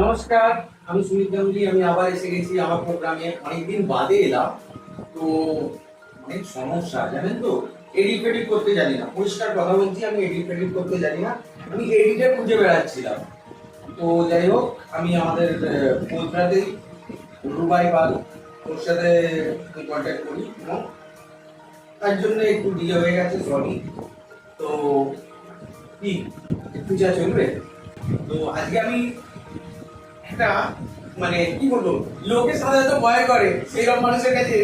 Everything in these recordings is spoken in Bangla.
নমস্কার, আমি সুমিত গাঙ্গুলি, আমি আবার এসে গেছি আমার প্রোগ্রামে। অনেকদিন বাদে এলাম, তো অনেক সমস্যা, জানেন তো? এডিট ফেডিট করতে জানি না। পরিষ্কার কথা বলছি, আমি এডিট ফেডিট করতে জানি না। আমি এডিটে খুঁজে বেড়াচ্ছিলাম। তো যাই হোক, আমি আমাদের কোলকাতাতে রুবাই পাল ওর সাথে কন্ট্যাক্ট করি, এবং তার জন্য একটু ডিলে হয়ে গেছে সরি তো কি, একটু যা চলবে? তো আজকে আমি একটা মানে কি বলব লোকে সাধারণত ভয় করে সেইরকম মানুষের কাছে।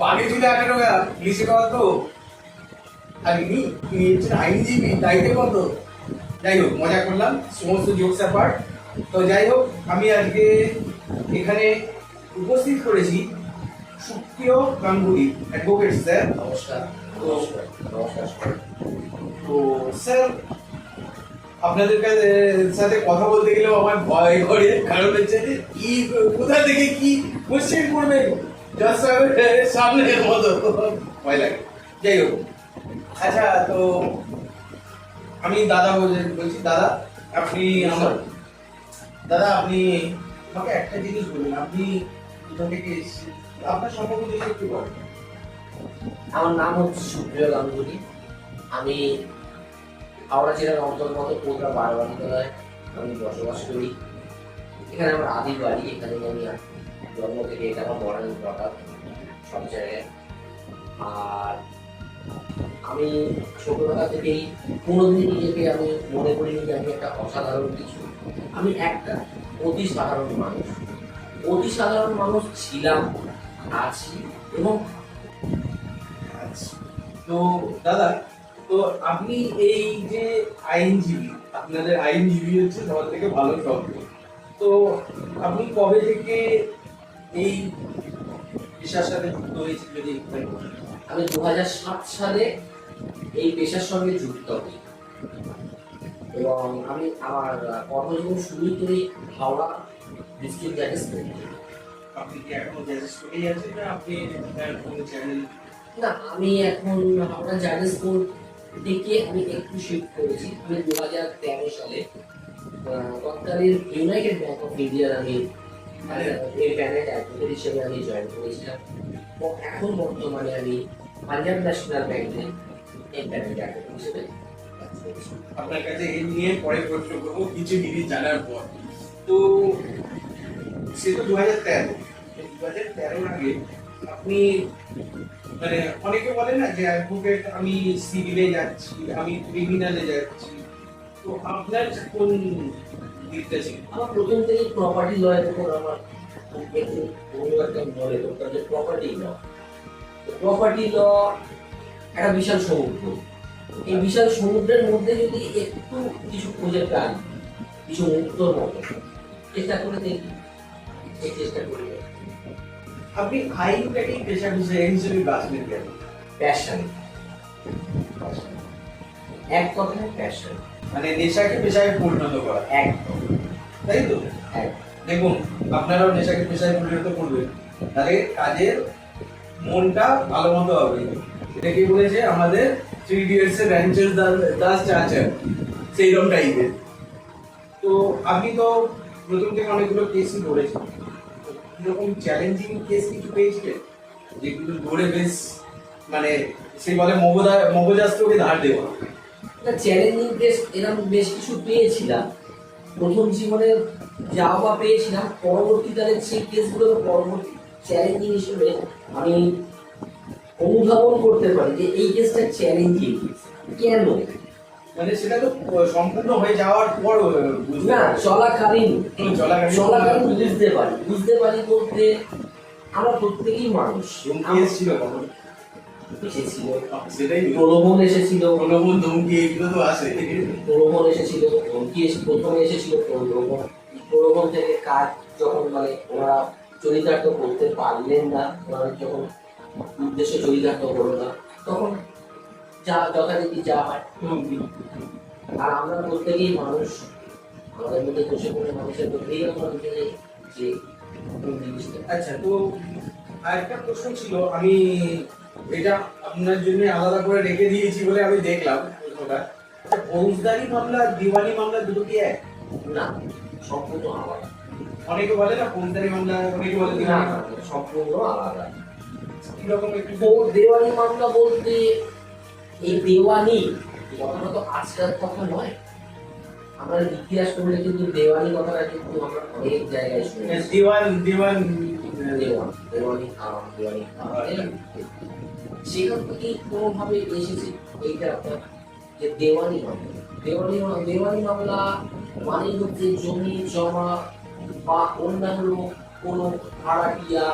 বাঘে চুলে আঠারো গা পুলিশে কত তো। আর ইনি ইনি হচ্ছেন আইনজীবী দায়িত্বে কত যাই হোক মজা করলাম সমস্ত জোকস পার্ট তো যাই হোক আমি আজকে এখানে উপস্থিত করেছি সুপ্রিয় গাঙ্গুলি অ্যাডভোকেট স্যার। নমস্কার। তো নমস্কার। তো স্যার আপনাদের কাছে সাথে কথা বলতে গেলেও আমার ভয় করে। কারণ হচ্ছে কি কোথা থেকে কি কোশ্চেন করবে? সামনের মতো। ভয় লাগে। যাই হোক। আচ্ছা তো আমি দাদা বলছি- বলছি দাদা আপনি আমার দাদা আপনি আমাকে একটা জিনিস বলুন। আপনি কোথা থেকে এসেছেন? আপনার সম্পর্কে যদি একটু বলেন। আমার নাম হচ্ছে সুপ্রিয় গাঙ্গুলি। আমি হাওড়া জেলার অন্তর্গত কোটরা বারবাড়ি তলায় আমি বসবাস করি। এখানে আমার আদি বাড়ি, এখানে আমি জন্ম থেকে এটা আমার মডার্ন ব্রটার সব জায়গায়। আর আমি ছোটবেলা থেকেই কোনোদিন নিজেকে আমি মনে করিনি যে আমি একটা অসাধারণ কিছু। আমি একটা অতি সাধারণ মানুষ। অতি সাধারণ মানুষ ছিলাম, আছি এবং। তো দাদা তো আপনি এই যে আইনজীবী আপনাদের আইনজীবী হচ্ছে সবার থেকে ভালো শব্দ তো আপনি কবে থেকে এই পেশার সাথে যুক্ত হয়েছিল যদি। আমি দু সালে এই পেশার সঙ্গে যুক্ত হই। এবং আমি আমার কর্মজীবন শুরুই করি হাওড়া ডিস্ট্রিক্ট কোর্ট আপনি কি এখনও করেই আছেন না আপনি কোনো চ্যানেল না আমি এখন হাওড়া জাজেস কোর্ট থেকে আমি একটু শিফট করেছি। আমি দু হাজার তেরো সালে তৎকালীন ইউনাইটেড ব্যাংক অফ ইন্ডিয়ার আমি এই ব্যাংকের অ্যাডভোকেট হিসেবে আমি জয়েন করেছিলাম। এখন বর্তমানে আমি পাঞ্জাব ন্যাশনাল ব্যাংকে এই ব্যাংকের অ্যাডভোকেট হিসেবে আপনার কাছে এই নিয়ে পরে প্রশ্ন করব কিছু জিনিস জানার পর। তো সে তো দু হাজার তেরো। দু হাজার তেরোর আগে আপনি মানে অনেকে বলে না যে অ্যাডভোকেট আমি সিভিলে যাচ্ছি, আমি ক্রিমিনালে যাচ্ছি। তো আপনার কোন দিকটা ছিল? আমার প্রথম থেকে প্রপার্টি লয়ের উপর আমার প্রপার্টি ল প্রপার্টি ল একটা বিশাল সমুদ্র। এই বিশাল সমুদ্রের মধ্যে যদি একটু কিছু খুঁজে পাই, কিছু মুক্তর মতো, চেষ্টা করে দেখি, এই চেষ্টা করি। আপনি আইনটাকে পেশা হিসেবে বাঁচলেন কেন প্যাশন এক কথায় প্যাশন মানে নেশাকে পেশায় পরিণত করা। একদম। তাই তো? দেখুন আপনারাও নেশাকে পেশায় পরিণত করবেন। তাহলে কাজের মনটা ভালো মতো হবে। এটা কি বলেছে? আমাদের থ্রি ইডিয়টস এর র্যাঞ্চের দাস চাচার সেইরকম টাইপের তো আপনি তো প্রথম থেকে অনেকগুলো কেসই করেছেন। এরকম চ্যালেঞ্জিং কেস কিছু পেয়েছিলেন যেগুলো ধরে বেশ মানে সে বলে মগজা মগজাস্ত্রকে ধার দেওয়া। একটা চ্যালেঞ্জিং কেস এরকম বেশ কিছু পেয়েছিলাম। প্রথম জীবনে যা বা পেয়েছিলাম, পরবর্তীকালে সেই কেসগুলো পরবর্তী চ্যালেঞ্জিং হিসেবে আমি অনুধাবন করতে পারি যে এই কেসটা চ্যালেঞ্জিং কেন? মানে সেটা তো সম্পূর্ণ হয়ে যাওয়ার পর না চলাকালীন। চলাকালীন- বুঝতে পারি। বুঝতে পারি বলতে আমরা প্রত্যেকেই মানুষ। আমার এসেছিল সেটাই প্রলোভন এসেছিল। প্রলোভন ধমকি এগুলো তো আসে প্রলোভন এসেছিল ধমকি প্রথমে এসেছিল প্রলোভন। প্রলোভন থেকে কাজ যখন মানে ওরা চরিতার্থ করতে পারলেন না ওরা যখন উদ্দেশ্য চরিতার্থ হলো না তখন যা যথারীতি যা হয়। আর আমরা প্রত্যেকেই মানুষ আমাদের মধ্যে বসে পড়ে মানুষের মধ্যেই আমরা যে আচ্ছা তো আরেকটা প্রশ্ন ছিল আমি এটা আপনার জন্য আলাদা করে রেখে দিয়েছি বলে আমি দেখলাম প্রশ্নটা। আচ্ছা, ফৌজদারি মামলা দিওয়ানি মামলা দুটো কি এক? না সম্পূর্ণ আলাদা। অনেকে বলে না ফৌজদারি মামলা অনেকে বলে না, দিওয়ানি সম্পূর্ণ আলাদা। কীরকম একটু? দেওয়ানি মামলা বলতে এই দেওয়ানি কথাটা তো আজকের কথা নয়। আমরা ইতিহাস পড়লে কিন্তু দেওয়ানি কথাটা কিন্তু আমরা অনেক জায়গায় শুনে দিওয়ান দিওয়ান। দেওয়ান দেওয়ানি দেওয়ানি সেখান থেকেই কোনোভাবে এসেছে এইটা আপনার যে দেওয়ানি মামলা। দেওয়ানি দেওয়ানি মামলা মানে হচ্ছে জমি জমা বা অন্যান্য কোনো ভাড়াটিয়া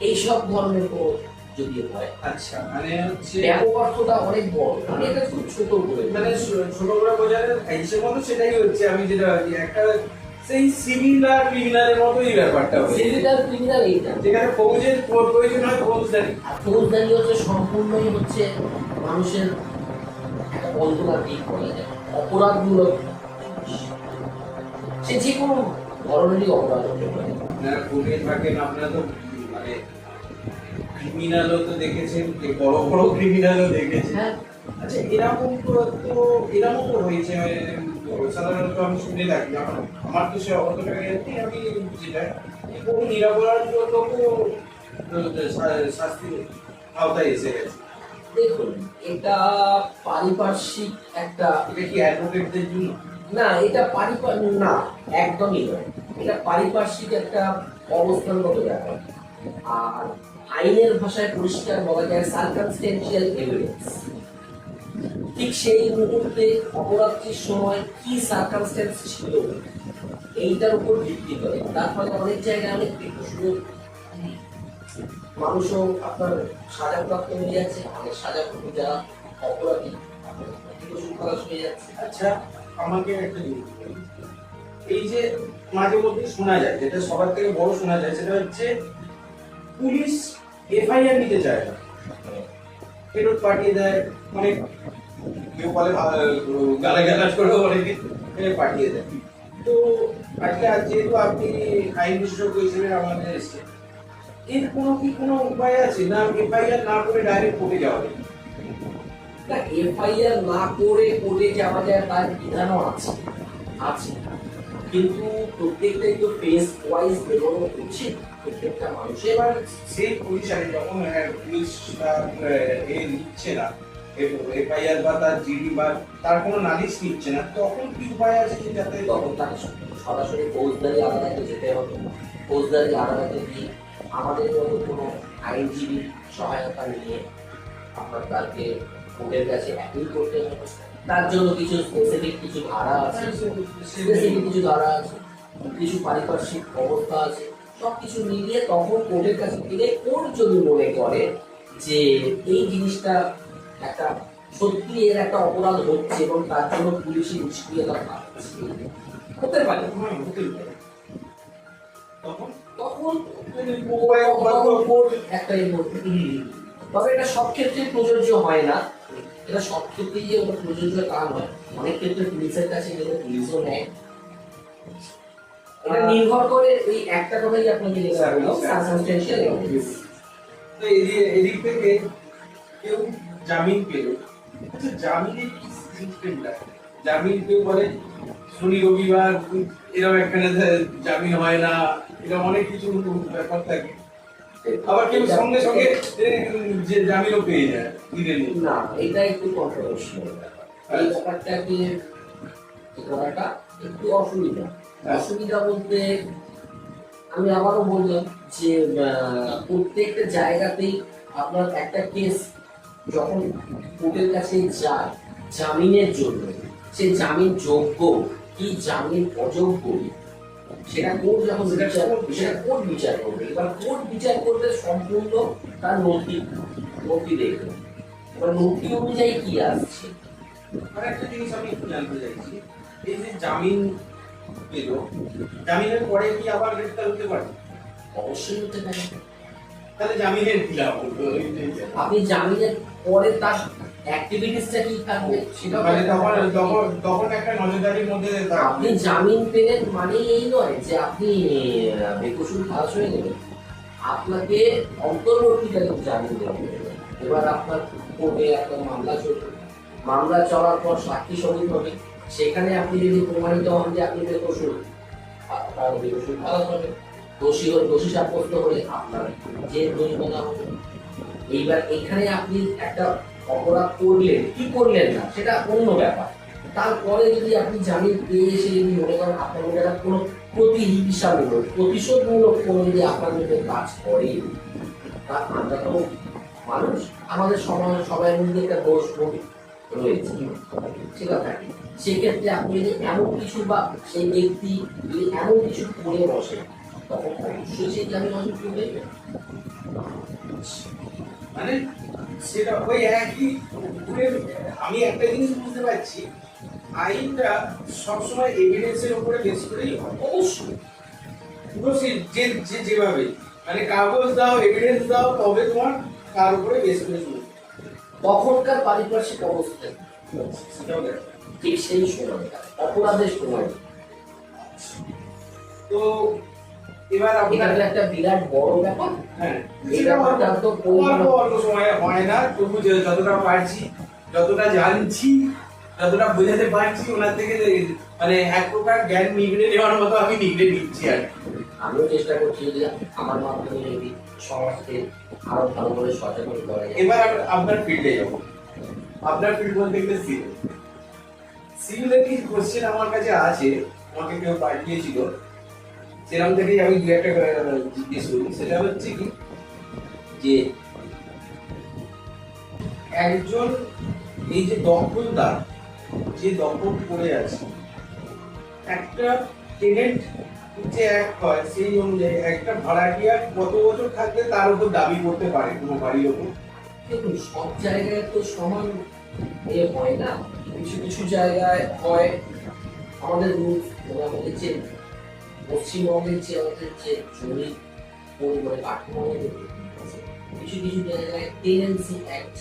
এইসব ধরনের কোনো যদি হয় আচ্ছা মানে হচ্ছে ব্যাপক অর্থটা অনেক বড়। এটা খুব ছোট করে মানে ছোট করে হিসেবে মতো সেটাই হচ্ছে আমি যেটা একটা সেই সিভিল আর ক্রিমিনালের মতোই ব্যাপারটা ক্রিমিনাল এইটা। যেখানে ফৌজের প্রয়োজন হয় ফৌজদারি। ফৌজদারি হচ্ছে সম্পূর্ণই হচ্ছে মানুষের একটা দিক বলা যায়। অপরাধমূলক সে যে কোনো ধরনেরই অপরাধ হতে পারে। আপনারা কোর্টে থাকেন আপনারা তো মানে ক্রিমিনালও তো দেখেছেন যে বড় বড় ক্রিমিনালও দেখেছেন হ্যাঁ। আচ্ছা এরকম তো এরকম তো হয়েছে সাধারণত আমি শুনে থাকি আমার আমার তো সে অতটা নেই আমি যেটা বহু নিরাপরাধ লোকও শা- শাস্তির আওতায় এসে গেছে। দেখুন এটা পারিপার্শ্বিক একটা এটা কি অ্যাডভোকেটদের জন্য? না এটা পারিপার না একদমই নয়। এটা পারিপার্শ্বিক একটা অবস্থানগত ব্যাপার। আর আইনের ভাষায় পরিষ্কার বলা যায় সার্কামস্টেন্সিয়াল এভিডেন্স ঠিক সেই মুহূর্তে অপরাধটির সময় কি সার্কামস্টেন্স ছিল, এইটার উপর ভিত্তি করে। তার ফলে অনেক জায়গায় অনেক সুযোগ মানুষও আপনার সাজাপ্রাপ্ত হয়ে যাচ্ছে, অনেক সাজাপ্রাপ্ত যারা অপরাধী আচ্ছা আমাকে একটা জিনিস এই যে মাঝে মধ্যে শোনা যায়, যেটা সবার থেকে বড় শোনা যায়, সেটা হচ্ছে পুলিশ এফআইআর নিতে চায় না। ফেরত পাঠিয়ে দেয় অনেক কেউ বলে গালা গালাজ করেও অনেকে পাঠিয়ে দেয় তো। আজকে আজ যেহেতু আপনি আইন বিশেষজ্ঞ হিসেবে আমাদের এসছে এর কোনো কি কোনো উপায় আছে? না এফআইআর না করে ডাইরেক্ট কোর্টে যাওয়া না এফআইআর না করে কোর্টে যাওয়া যায়, তার বিধানও আছে আছে। কিন্তু প্রত্যেকটাই তো ফেস ওয়াইজ বেরোনো উচিত। প্রত্যেকটা মানুষের এবার সেই পজিশনে যখন পুলিশ তার এ নিচ্ছে না। এফআইআর বা তার জিডি বা তার কোনো নালিশ নিচ্ছে না। তখন কি উপায় আছে যে যাতে তখন তাকে সরাসরি ফৌজদারি আদালতে যেতে হবে। ফৌজদারি আদালতে গিয়ে আমাদের মতো কোনো আইনজীবী সহায়তা নিয়ে আপনার তাকে কোর্টের কাছে অ্যাপিল করতে হবে তার জন্য কিছু স্পেসিফিক কিছু ধারা আছে। স্পেসিফিক কিছু ধারা আছে। কিছু পারিপার্শ্বিক অবস্থা আছে। সব কিছু মিলিয়ে তখন কোর্টের কাছে গেলে কোর্ট যদি মনে করে যে এই জিনিসটা একটা সত্যি এর একটা অপরাধ হচ্ছে এবং তার জন্য পুলিশের নিষ্ক্রিয়তা থাকছে হতে পারে। তখন? তখন একটা তবে এটা সব ক্ষেত্রে প্রযোজ্য হয় না। এটা সব ক্ষেত্রেই যে ওটা প্রযোজ্য তা নয়। অনেক ক্ষেত্রে পুলিশের কাছে গেলে পুলিশও নেয়। এটা নির্ভর করে এই একটা কথাই আপনাকে বললাম সার্কামস্টেন্সিয়াল এভিডেন্স তো এদি- এদিক থেকে কেউ জামিন পেল আচ্ছা জামিনের কি সিস্টেমটা জামিন কেউ বলে শনি রবিবার এরকম একখানে জামিন হয় না এরকম অনেক কিছু ব্যাপার থাকে। আবার কেউ সঙ্গে সঙ্গে যে জামিনও পেয়ে যায় দিনের মধ্যে। না এটা একটু কন্ট্রোভার্সিয়াল ব্যাপার। এই ব্যাপারটাকে করাটা একটু অসুবিধা। অসুবিধা বলতে আমি আবারও বললাম যে প্রত্যেকটা জায়গাতেই আপনার একটা কেস যখন কোর্টের কাছে যায় জামিনের জন্য সে জামিন যোগ্য কি জামিন অযোগ্য সেটা কোর্ট যখন সেটা বিচার বিচার- সেটা কোর্ট বিচার করবে। এবার কোর্ট বিচার করবে সম্পূর্ণ তার নথি নথি দেখবে। এবার নথি অনুযায়ী কি আসছে? আর একটা জিনিস আমি একটু জানতে চাইছি এই যে জামিন পেল জামিনের পরে কি আবার হতে পারে? অবশ্যই হতে পারে। তাহলে জামিনের কি লাভ আপনি জামিনের পরে তার অ্যাক্টিভিটিসটা কি থাকবে সেটা মানে তখন তখন তখন একটা নজরদারির মধ্যে আপনি জামিন পেলেন মানে এই নয় যে আপনি বেকসুর খালাস হয়ে গেলেন। আপনাকে অন্তর্বর্তীকালীন জামিন দেওয়া এবার আপনার কোর্টে একটা মামলা চলবে। মামলা চলার পর সাক্ষী সবুজ হবে। সেখানে আপনি যদি প্রমাণিত হন যে আপনি বেকসুর বেকসুর ভালো হবে দোষী দোষী সাব্যস্ত হলে আপনার যে জরিমানা হবে। এইবার এখানে আপনি একটা অপরাধ করলেন, কি করলেন না, সেটা অন্য ব্যাপার। তারপরে যদি আপনি জামিন পেয়ে এসে যদি মনে করেন আপনার মধ্যে একটা কোনো প্রতিহিংসামূলক, প্রতিশোধমূলক কোনো যদি আপনার মধ্যে কাজ করে, তা আমরা তো মানুষ, আমাদের সমাজ সবাই মধ্যে একটা দোষ বোধ রয়েছে ঠিক আছে সেক্ষেত্রে আপনি যদি এমন কিছু বা সেই ব্যক্তি যদি এমন কিছু করে বসে তখন অবশ্যই সেই অযোগ্য হয়ে যাবে। মানে সেটা ওই একই আমি একটা জিনিস বুঝতে পারছি, আইনটা সবসময় এভিডেন্সের উপরে বেস করেই অবশ্যই। পুরো যে যেভাবে। মানে কাগজ দাও এভিডেন্স দাও, তবে তোমার তার উপরে বেস করে তখনকার পারিপার্শ্বিক অবস্থা। ঠিক সেই সময়কার অপরাধের সময়। তো এবার আপনার একটা বিরাট বড় ব্যাপার। হ্যাঁ। অল্প সময়ে হয় না। তবু যতটা পারছি যতটা জানছি যতটা বোঝাতে পারছি ওনার থেকে মানে এক প্রকার জ্ঞান নিগড়ে নেওয়ার মতো আমি নিগড়ে নিচ্ছি আর কি। আমিও চেষ্টা করছি যে আমার মাধ্যমে সমাজকে আরও ভালো করে সচেতন করা এবার আপনার ফিল্ডে যাব। আপনার ফিল্ড বলতে গেলে সিভিল সিভিলের কিছু কোশ্চেন আমার কাছে আছে, আমাকে কেউ পাঠিয়েছিল। সেরকম থেকেই আমি দু একটা জিজ্ঞেস করি। সেটা হচ্ছে কি, যে একজন এই যে দখলদার, যে দখল করে আছে, একটা টেনেন্ট যে এক হয় সেই অনুযায়ী একটা ভাড়াটিয়া কত বছর থাকলে তার উপর দাবি করতে পারে কোনো বাড়ির উপর। দেখুন সব জায়গায় তো সমান এ হয় না। কিছু কিছু জায়গায় হয় আমাদের রুলস আমাদের যে পশ্চিমবঙ্গের যে আমাদের যে জমি পরিমাণে কাঠামো কিছু কিছু জায়গায় টেনেন্সি অ্যাক্ট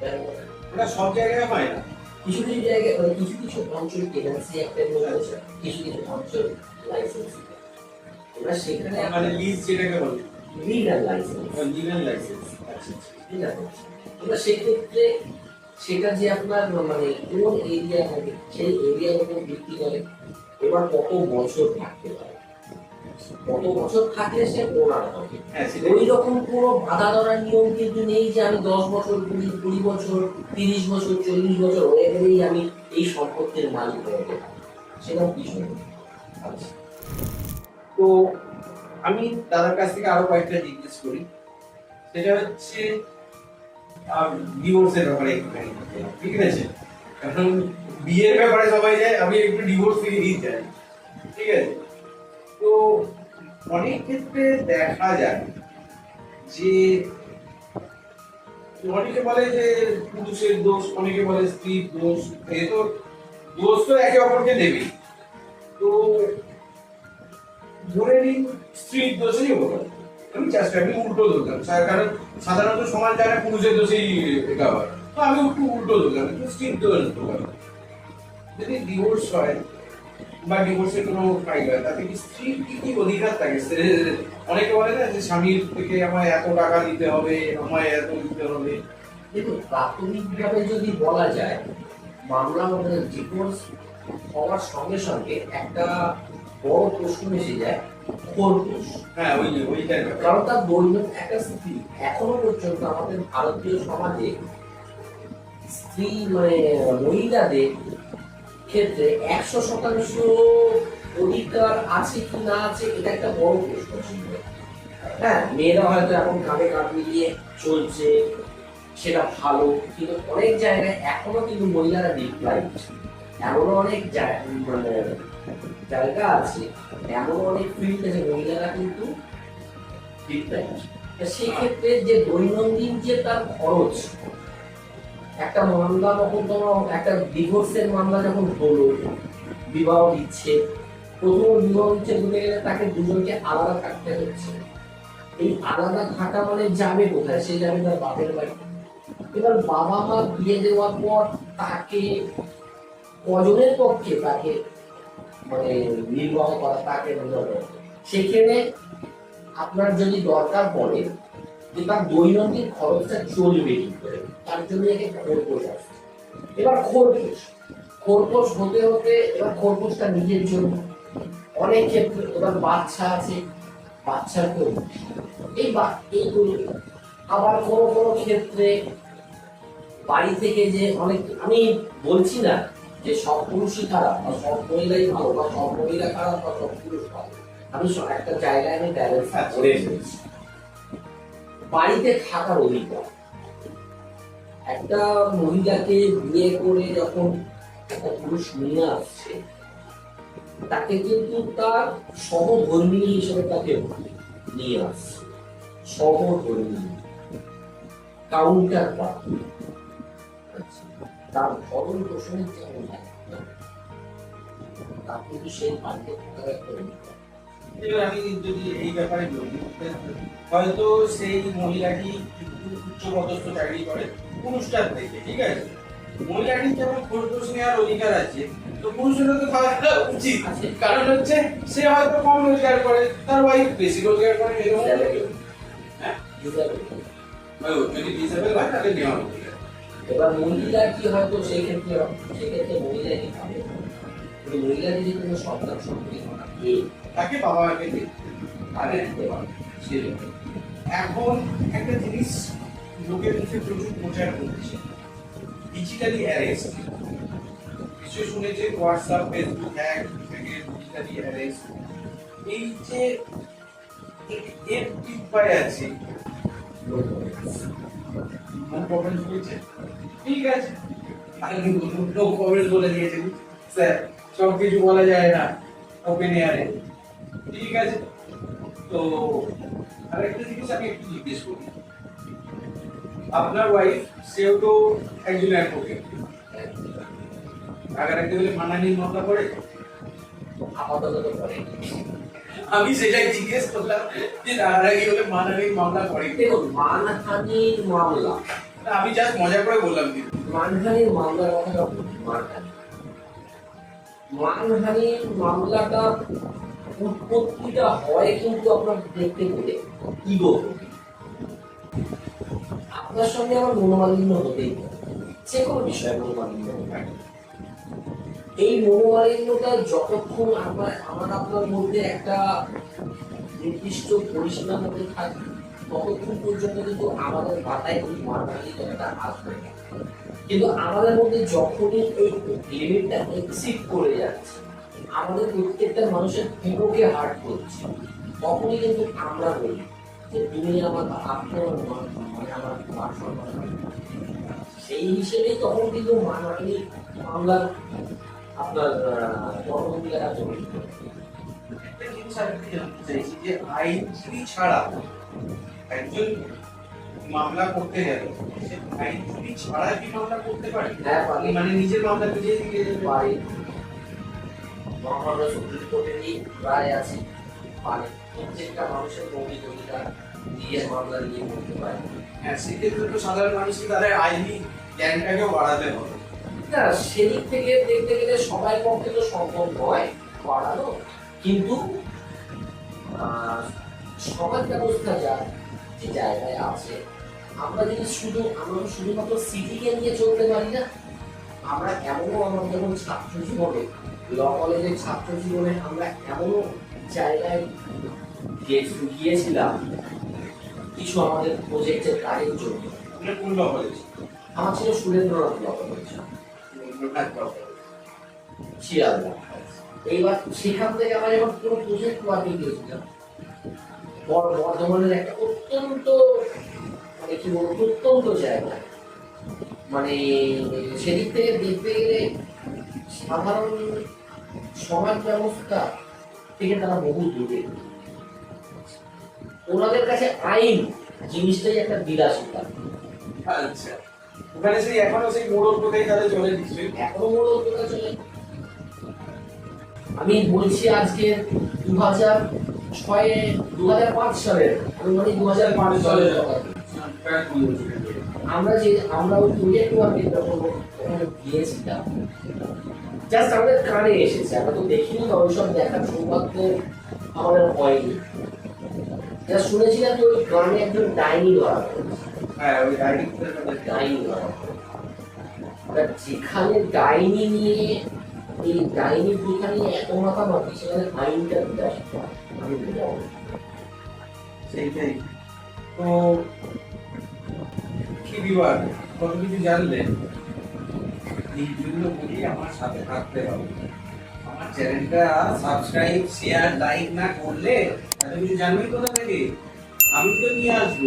ব্যবহার ওটা সব জায়গায় হয় না? কিছু কিছু জায়গায় মানে কিছু কিছু অঞ্চল অ্যাক্টের মধ্যে আছে কিছু কিছু অঞ্চল লাইসেন্স এবার সেখানে মানে লিজ যেটাকে বলে। লিগাল লাইসেন্স লিগাল লাইসেন্স আচ্ছা আচ্ছা। ঠিক আছে? এবার সেক্ষেত্রে সেটা যে আপনার মানে কোন এরিয়া থাকে সেই এরিয়ার উপর ভিত্তি করে এবার কত বছর থাকতে পারে? কত বছর থাকলে সে? হ্যাঁ ওই রকম কোনো বাধা ধরার নিয়ম কিন্তু নেই যে আমি দশ বছর কুড়ি কুড়ি বছর তিরিশ বছর চল্লিশ বছর হয়ে গেলেই আমি এই সম্পত্তির মালিক হয়ে গেলাম। সেরকম কিছু নেই। আচ্ছা। তো আমি দাদার কাছ থেকে আরও কয়েকটা জিজ্ঞেস করি। সেটা হচ্ছে ডিভোর্সের ব্যাপারে একটুখানি। ঠিক আছে? কারণ বিয়ের ব্যাপারে সবাই যায় আমি একটু ডিভোর্স থেকে দিতে চাই। ঠিক আছে? তো অনেক ক্ষেত্রে দেখা যায় যে অনেকে বলে যে পুরুষের দোষ, অনেকে বলে স্ত্রীর দোষ এ তো দোষ তো একে অপরকে দেবে তো ধরে নিন স্ত্রীর দোষেই পারে আমি চেষ্টা আমি উল্টো ধরলাম। কারণ সাধারণত সমাজ জানে পুরুষের দোষেই হয়। তো আমি একটু উল্টো ধরলাম। একটু স্ত্রীর দোষ যদি ডিভোর্স হয় বা ডিভোর্সের কোনো ফাইল হয় তাতে কি স্ত্রীর কি কি অধিকার থাকে? অনেকে বলে না যে স্বামীর থেকে আমায় এত টাকা দিতে হবে আমায় এত দিতে হবে। দেখুন প্রাথমিকভাবে যদি বলা যায় মামলা ডিভোর্স হওয়ার সঙ্গে সঙ্গে একটা বড় প্রশ্ন এসে যায় হ্যাঁ ওই ওইটাই। কারণ তার দৈনিক একটা স্ত্রী এখনও পর্যন্ত আমাদের ভারতীয় সমাজে স্ত্রী মানে মহিলাদের ক্ষেত্রে একশো শতাংশ অধিকার আছে কি না আছে, এটা একটা বড় প্রশ্ন ছিল। হ্যাঁ মেয়েরা হয়তো এখন কাঁধে কাঁধ মিলিয়ে চলছে, সেটা ভালো, কিন্তু অনেক জায়গায় এখনও কিন্তু মহিলারা ডিপ্লাই এমনও অনেক মানে জায়গা আছে এমন অনেক ফিল্ড আছে, মহিলারা কিন্তু ডিপ্লাই সেই ক্ষেত্রে যে দৈনন্দিন যে তার খরচ একটা মামলা যখন মোকদ্দমা একটা ডিভোর্সের মামলা যখন হলো, বিবাহ দিচ্ছে, প্রথম বিবাহ দিচ্ছে বলতে গেলে তাকে দুজনকে আলাদা থাকতে হচ্ছে। এই আলাদা থাকা মানে যাবে কোথায়? সে যাবে তার বাপের বাড়ি। এবার বাবা মা বিয়ে দেওয়ার পর তাকে কজনের পক্ষে তাকে মানে নির্বাহ করা তাকে সেখানে আপনার যদি দরকার পড়ে যে তার দৈনন্দিন খরচটা চলবে কি করে? তার জন্য একে খোরপোশ আসছে এবার খোরপোশ খরগোশ হতে হতে এবার খরগোশটা নিজের জন্য। অনেক ক্ষেত্রে এবার বাচ্চা আছে, বাচ্চার খরগোশ এই বা এইগুলো আবার কোনো কোনো ক্ষেত্রে বাড়ি থেকে যে অনেক, আমি বলছি না যে সব পুরুষই খারাপ বা সব মহিলাই ভালো বা সব মহিলা খারাপ বা সব পুরুষ ভালো। আমি একটা জায়গায় আমি ব্যালেন্স। করে বাড়িতে থাকার অধিকার। একটা মহিলাকে বিয়ে করে যখন একটা পুরুষ নিয়ে আসছে, তাকে কিন্তু তার সহধর্মিনী হিসেবে তাকে নিয়ে আসছে। সহধর্মিনী। কাউন্টার পার্ট তার ভরণ পোষণের যেমন তার কিন্তু সেই থাকার একটা। এবার আমি যদি এই ব্যাপারে বলি হয়তো সেই মহিলাটি একটু উচ্চপদস্থ চাকরি করে পুরুষটার থেকে ঠিক আছে? মহিলাটির যেমন খোরপোশ নেওয়ার অধিকার আছে তো পুরুষেরও তো খাওয়া উচিত। কারণ হচ্ছে সে হয়তো কম রোজগার করে তার ওয়াইফ বেশি রোজগার করে এরকম হ্যাঁ? যদি ডিসেবল হয় তাহলে নেওয়া উচিত এবার মহিলা কি হয়তো সেই ক্ষেত্রে সেক্ষেত্রে মহিলা কি পাবে? মহিলা যদি কোনো সন্তান সন্ততি থাকে তাকে বাবা মাকে তাহলে দিতে পারবে এখন একটা জিনিস লোকের মুখে প্রচুর প্রচার করছে ডিজিটালি অ্যারেস্ট নিশ্চয়ই শুনেছে WhatsApp Facebook hack digitally arrest এই যে এর কি উপায় আছে ঠিক আছে। কিন্তু বলে দিয়েছে। স্যার, সব কিছু বলা যায় না। ওপেন এয়ারে ঠিক আছে। তো আরেকটা জিনিস আমি একটু জিজ্ঞেস করি। আপনার ওয়াইফ সেও তো একজন অ্যাডভোকেট আগার একটা বলে মানানির মামলা করে? আপাতত তো করে। আমি সেটাই জিজ্ঞেস করলাম যে তার আগে বলে মানানির মামলা করে দেখুন মানহানির মামলা। আমি জাস্ট মজা করে বললাম কিন্তু। মানহানির মামলার বলি, মানহানি মানহানির মামলাটা উৎপত্তিটা হয় কিন্তু আপনার দেখতে গেলে। ইগো আপনার সঙ্গে আমার মনোমালিন্য হতেই যে কোনো বিষয়ে মনোমালিন্য এই মনোমালিন্যটা যতক্ষণ আমরা আমার আপনার মধ্যে একটা নির্দিষ্ট পরিসীমার মধ্যে থাকে, ততক্ষণ পর্যন্ত কিন্তু আমাদের মাথায় এই মানবাধিকারটা আসবে। কিন্তু আমাদের মধ্যে যখনই এই লিমিটটা এক্সিড করে যাচ্ছে আমাদের প্রত্যেকটা মানুষের ইগোকে হার্ট করছে। তখনই কিন্তু আমরা বলি যে তুমি আমার আত্ম মানে আমার মান সম্মান সেই হিসেবেই তখন কিন্তু মানহানি মামলার আপনার জনভূমিকাটা জড়িত একটা জিনিস আমি জানতে চাইছি যে আইনজীবী ছাড়া একজন মামলা করতে গেলে আইনজীবী ছাড়া কি মামলা করতে পারে? হ্যাঁ মানে নিজের মামলা দেবে পারে। মহামান্য সুপ্রিম কোর্টেরই রায় আছে। পারে প্রত্যেকটা মানুষের মৌলিক অধিকার দিয়ে মামলা নিয়ে করতে পারে। হ্যাঁ সেক্ষেত্রে তো সাধারণ মানুষকে তাদের আইনি জ্ঞানটাকেও বাড়াতে হবে। না সেদিক থেকে দেখতে গেলে সবাই পক্ষে তো সম্ভব নয় বাড়ানো। কিন্তু সমাজ ব্যবস্থা যা যে জায়গায় আছে আমরা যদি শুধু আমরা শুধুমাত্র সিটিকে নিয়ে চলতে পারি না আমরা এমনও আমার যেমন ছাত্র জীবনে ল কলেজের ছাত্র জীবনে আমরা এমনও জায়গায় গিয়েছিলাম কিছু আমাদের প্রজেক্টের কাজের জন্য। কোন ল কলেজ? আমার ছিল সুরেন্দ্রনাথ ল কলেজ। শিয়ালদা। এইবার সেখান থেকে আমরা যখন কোনো প্রজেক্ট ওয়ার্কে গিয়েছিলাম বর- বর্ধমানের একটা অত্যন্ত মানে কি বলব প্রত্যন্ত জায়গা। মানে সেদিক থেকে দেখতে গেলে সাধারণ সমাজ ব্যবস্থা থেকে তারা বহু দূরে ওনাদের কাছে আইন জিনিসটাই একটা বিলাসিতা। আচ্ছা। ওখানে সেই এখনও সেই মোড়ল কোথায় তাদের চলে নিশ্চয়ই। এখনও কথা চলে। আমি বলছি আজকে দু হাজার ছয়ে দু হাজার পাঁচ সালের আমি মানে দু হাজার পাঁচ সালের কথা আমরা যে আমরা ওই প্রজেক্ট ওয়ার্কে যখন ওখানে গিয়েছিলাম। জাস্ট আমাদের কানে এসেছে আমরা তো দেখিনি বা ওইসব দেখার সৌভাগ্য আমাদের হয়নি। যা শুনেছিলাম যে ওই গ্রামে একজন ডাইনি ধরা হ্যাঁ ওই ডাইনি ধরা যেখানে ডাইনি নিয়ে এই ডাইনি যেখানে এত মাতামাতি সেখানে আইনটা আমি সেইটাই। তো কি বিভাগ কত কিছু জানলেন এই জন্য বলি, আমার সাথে থাকতে হবে। আমার চ্যানেলটা সাবস্ক্রাইব শেয়ার লাইক না করলে এত কিছু জানবেন কোথা থেকে? আমি তো নিয়ে আসব।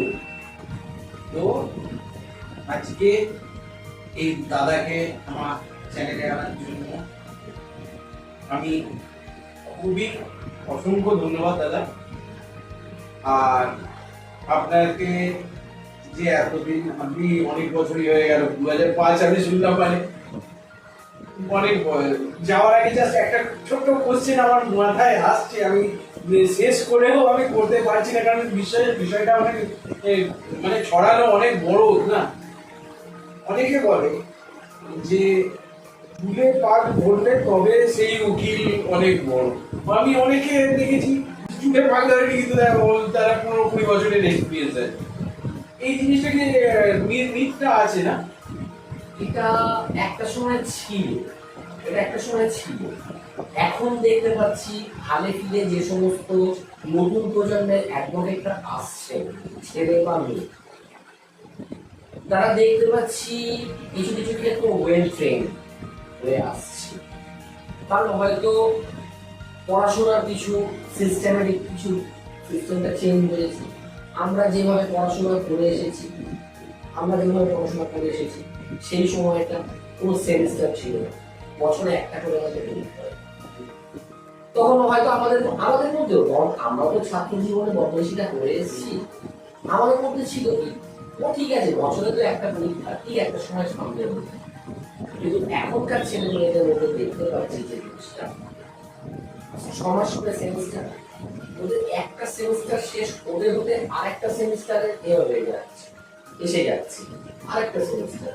তো আজকে এই দাদাকে, আমার চ্যানেলে আনার জন্য আমি খুবই অসংখ্য ধন্যবাদ, দাদা। আর আপনাকে যে এতদিন আপনি অনেক বছরই হয়ে গেল দু হাজার পাঁচ আমি শুনলাম মানে অনেক যাওয়ার আগে জাস্ট একটা ছোট্ট কোশ্চেন আমার মাথায় আসছে, আমি শেষ করেও আমি করতে পারছি না, কারণ বিষয় বিষয়টা অনেক মানে ছড়ানো অনেক বড়, না? অনেকে বলে যে চুলে পাক ধরলে তবে সেই উকিল অনেক বড়। আমি অনেকে দেখেছি চুলে পাক ধরেনি কিন্তু তারা পনেরো কুড়ি বছরের এক্সপিরিয়েন্স আছে এই জিনিসটা কি মিথটা আছে না? এটা একটা সময় ছিল। এটা একটা সময় ছিল। এখন দেখতে পাচ্ছি হালে ফিলে যে সমস্ত নতুন প্রজন্মের অ্যাডভোকেটরা আসছে, ছেলে বা মেয়ে। তারা দেখতে পাচ্ছি কিছু কিছু ক্ষেত্রে ওয়েল ট্রেন হয়ে আসছে। কারণ হয়তো পড়াশোনার কিছু সিস্টেমেটিক কিছু সিস্টেমটা চেঞ্জ হয়েছে। আমরা যেভাবে পড়াশোনা করে এসেছি, আমরা যেভাবে পড়াশোনা করে এসেছি, সেই সময়টা কোনো সেমিস্টার ছিল। না বছরে একটা করে আমাদের তখন হয়তো আমাদের আমাদের মধ্যেও বরং আমরাও তো ছাত্র জীবনে বদমাইশিটা করে এসেছি। আমাদের মধ্যে ছিল কি? ও ঠিক আছে, বছরে তো একটা পরীক্ষা ঠিক একটা সময় সামনে কিন্তু এখনকার ছেলে মেয়েদের মধ্যে দেখতে পাচ্ছি যে জিনিসটা ছ সেমিস্টার ওদের একটা সেমিস্টার শেষ ওদের হতে আরেকটা সেমিস্টারে এ হয়ে যাচ্ছে এসে যাচ্ছে আরেকটা সেমিস্টার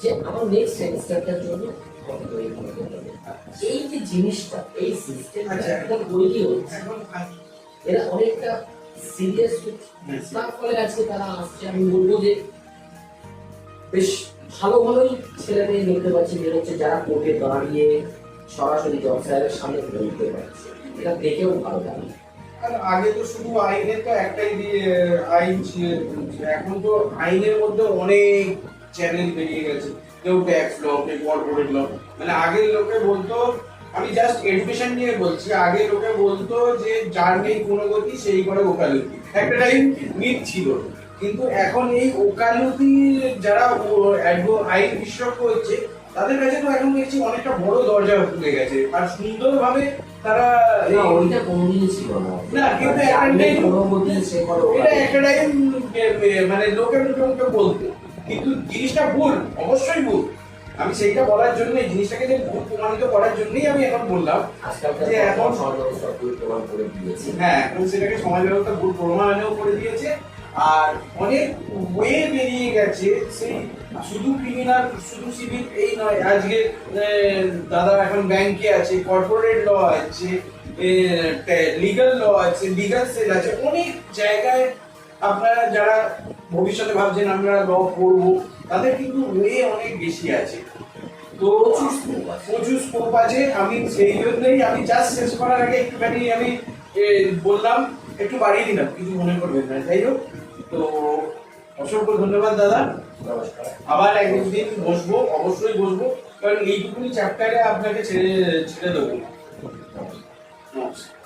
যে আমার নেক্সট সেমিস্টারটার জন্য। এই যে জিনিসটা এই সিস্টেমটা আচ্ছা। একটা তৈরি হচ্ছে এরা অনেকটা সিরিয়াস তার ফলে আজকে তারা আসছে। আমি বলব যে বেশ ভালো ভালোই ছেলে মেয়ে দেখতে পাচ্ছি। বেরোচ্ছে যারা কোর্টে দাঁড়িয়ে সরাসরি জজ সাহেবের সামনে বলতে পারছে। এটা দেখেও ভালো লাগে। আগে তো শুধু আইনের তো একটাই দিয়ে, আইন এখন তো আইনের মধ্যে অনেক চ্যানেল বেরিয়ে গেছে। কেউ ট্যাক্স ল কেউ কর্পোরেট ল মানে আগের লোকে বলতো, আমি জাস্ট এডুকেশন নিয়ে বলছি, আগে লোকে বলতো যে যার নেই কোনো গতি, সেই করে ওকালতি। একটা টাইম মিথ ছিল। কিন্তু এখন এই ওকালতি যারা আইন বিশেষজ্ঞ হচ্ছে তাদের কাছে তো এখন দেখছি অনেকটা বড় দরজা খুলে গেছে। আর সুন্দরভাবে তারা না ওইটা কোনোদিনই ছিল না। না, কিন্তু একটাই- সে করো এটা একটা টাইম মানে লোকে মুখে কিন্তু জিনিসটা ভুল অবশ্যই ভুল। আমি সেইটা বলার জন্য জিনিসটাকে যে ভুল প্রমাণিত করার জন্যই আমি এখন বললাম যে এখন- সব কিছু প্রমাণ করে দিয়েছে। হ্যাঁ এখন সেটাকে সমাজ ব্যবস্থা ভুল প্রমাণও করে দিয়েছে। আর অনেক ওয়ে বেরিয়ে গেছে, সেই শুধু ক্রিমিনাল শুধু সিভিল এই নয়, আজকে দাদা এখন ব্যাংকে আছে কর্পোরেট ল আছে লিগাল ল আছে লিগাল সেল আছে, অনেক জায়গায় আপনারা যারা ভবিষ্যতে ভাবছেন আমরা ল পড়ব, তাদের কিন্তু ওয়ে অনেক বেশি আছে। তো প্রচুর প্রচুর স্কোপ আছে, আমি সেই জন্যই আমি জাস্ট শেষ করার আগে একটুখানি আমি বললাম, একটু বাড়িয়ে দিলাম, কিছু মনে করবেন না, যাই হোক। তো অসংখ্য ধন্যবাদ, দাদা। আবার একদিন বসবো, অবশ্যই বসবো, কারণ এইটুকুনি চ্যাপ্টারে আপনাকে ছেড়ে ছেড়ে দেবো। নমস্কার।